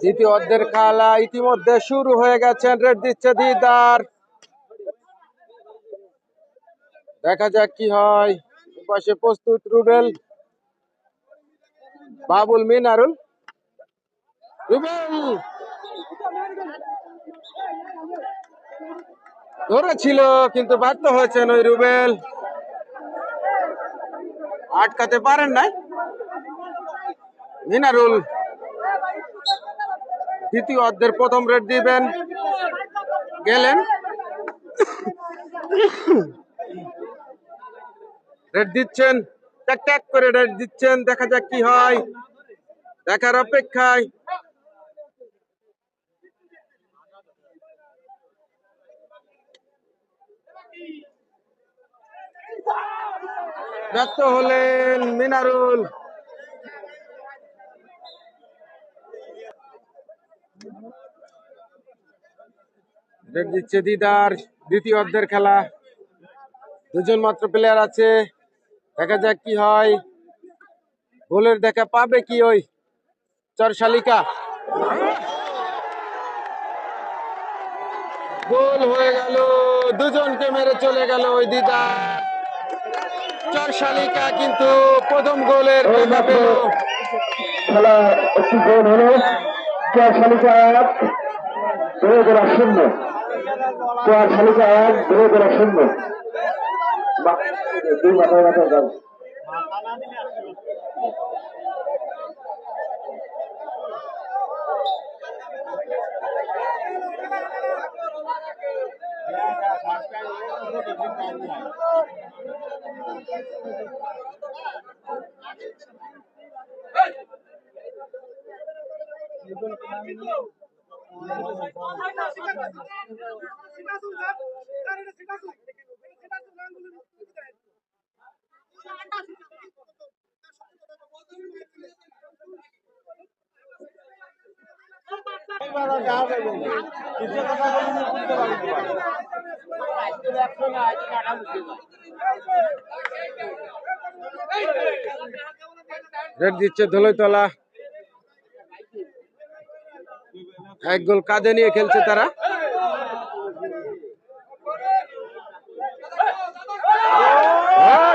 দ্বিতীয় অর্ধের খেলা ইতিমধ্যে শুরু হয়ে গেছেন রেড দিচ্ছে দিদার। দেখা যাক কি হয়। পাশে প্রস্তুত রুবেল। বাবুল মিনারুল রুবেল! ধরেছিল, কিন্তু ব্যর্থ হয়েছেন ওই রুবেল। আটকাতে পারেন নাই। মিনারুল দ্বিতীয় অর্ধের প্রথম রেড দিবেন। গেলেন। রেড দিচ্ছেন। ট্যাক ট্যাক করে রেড দিচ্ছেন। দেখা যাক কি হয়। দেখার অপেক্ষায়। ব্যর্থ হলেন মিনারুল। রেড দিচ্ছে দিদার দ্বিতীয় অর্ধের খেলা। দুজন মাত্র প্লেয়ার আছে। দেখা যাক কি হয়। গোলের দেখা পাবে কি ওই চরশালিকা। গোল হয়ে গেল। দুজনকে মেরে চলে গেল ওই দিদা চরশালিকা কিন্তু প্রথম গোলের খেলা একটি গোল হলো। চার শালিকা গোলা শূন্য চার শালিকা এক দুই গোলা শূন্য। দুই মাথায় মাথায় গান রেড দিচ্ছে ধুলোতলা এক গোল কাঁধে নিয়ে খেলছে তারা।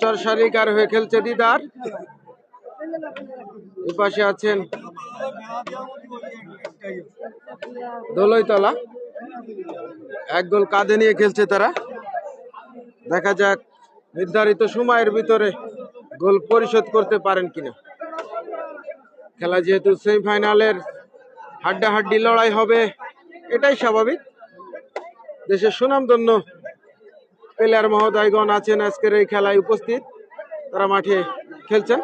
চরসারিকার হয়ে খেলছে দিদার। এই পাশে আছেন দোলইতলা। এক গোল কাঁধে নিয়ে খেলছে তারা। দেখা যাক নির্ধারিত সময়ের ভিতরে গোল পরিশোধ করতে পারেন কিনা। খেলা যেহেতু সেমিফাইনালের হাড্ডাহাড্ডি লড়াই হবে, এটাই স্বাভাবিক। দেশের সুনামধন্য প্লেয়ার মহোদয়গণ আছেন আজকের এই খেলায় উপস্থিত। তারা মাঠে খেলছেন।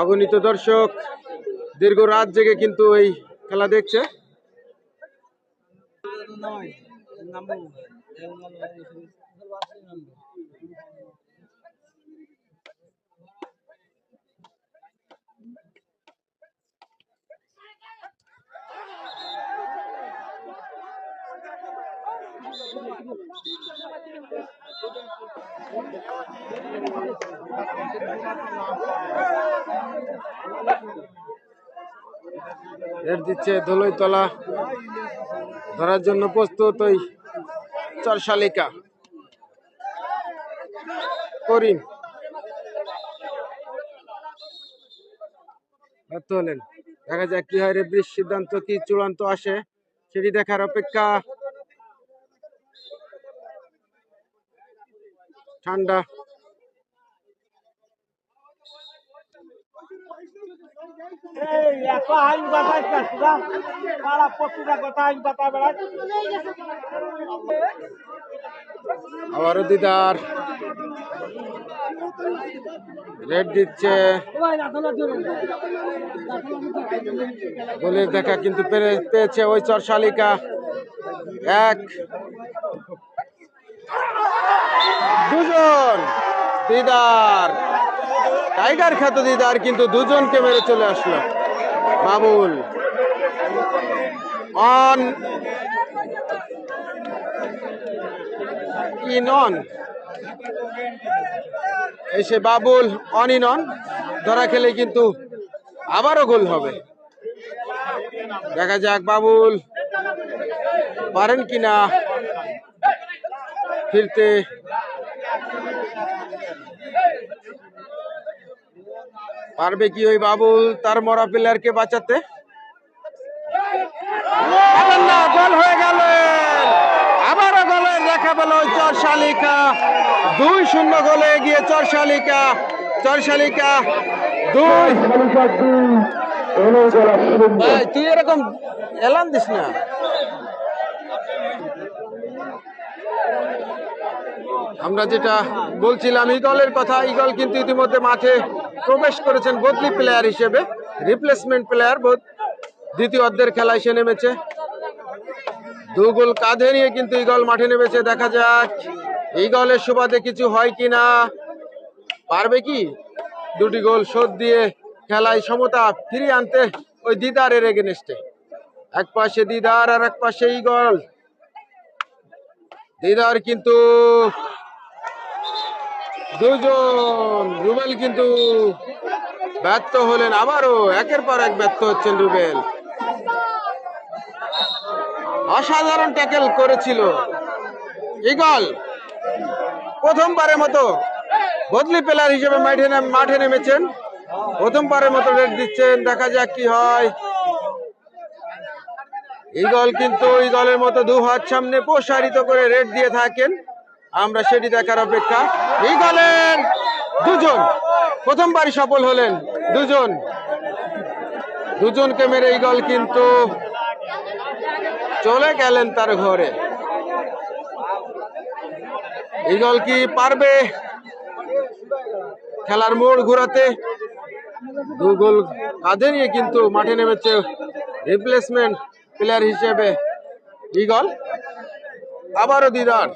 অগণিত দর্শক দীর্ঘ রাত জেগে কিন্তু এই খেলা দেখছে। এর দিচ্ছে ধুলোইতলা ধরার জন্য প্রস্তুত ওই চরশালিকা। করিম। হলেন দেখা যাক কি হয় রেফারির সিদ্ধান্ত কি চূড়ান্ত আসে, সেটি দেখার অপেক্ষা বেড়ায়। আবারও দিদার। রেড দিচ্ছে। গোলের দেখা কিন্তু পেয়েছে ওই চর শালিকা এক। দুজন। দিদার। টাইগার খ্যাত দিদার, কিন্তু দুজনকে মেরে চলে আসলো। বাবুল। অন। In on. এসে বাবুল, অন ইন অন। ধরা খেলে কিন্তু আবারও গোল হবে। দেখা যাক বাবুল পারেন কিনা। ফিরতে পারবে কি ওই বাবুল? তার মরা প্লেয়ারকে বাঁচাতে। গোল হয়ে গেল। আবারও গোলের দেখা পেল ওই চর শালিকা দুই শূন্য গোলে এগিয়ে চর শালিকা চর শালিকা দুই। তুই এরকম এলাম দিস না। আমরা যেটা বলছিলাম ইগলের কথা ইগল কিন্তু ইতিমধ্যে মাঠে প্রবেশ করেছেন বদলি প্লেয়ার হিসেবে রিপ্লেসমেন্ট প্লেয়ার দ্বিতীয় অর্ধের খেলায় সে নেমেছে। দু গোল কাঁধে নিয়ে কিন্তু ইগল মাঠে নেমেছে, দেখা যাক ইগলের সুবাদে কিছু হয় কিনা। পারবে কি? দুটি গোল শোধ দিয়ে খেলায় সমতা ফিরিয়ে আনতে ওই দিদারের এগেনস্টে। এক পাশে দিদার আর এক পাশে ইগল দিদার কিন্তু দুজন। রুবেল কিন্তু ব্যর্থ হলেন আবারও। একের পর এক ব্যর্থ হচ্ছেন রুবেল। অসাধারণ ট্যাকেল করেছিল। ইগল প্রথমবারের মতো বদলি প্লেয়ার হিসেবে মাঠে মাঠে নেমেছেন। প্রথমবারের মতো রেট দিচ্ছেন। দেখা যাক কি হয়। ইগল কিন্তু ইগলের মতো দু হাত সামনে প্রসারিত করে রেট দিয়ে থাকেন। আমরা সেটি দেখার অপেক্ষা। ইগলের দুজন, প্রথমবারই সফল হলেন দুজন। দুজনকে মেরে ইগল কিন্তু চলে গেলেন তার ঘরে। ইগল কি পারবে খেলার মোড় ঘোরাতে? দু গোল কাঁধে নিয়ে কিন্তু মাঠে নেমেছে রিপ্লেসমেন্ট প্লেয়ার হিসেবে ইগল। আবারও দিদার।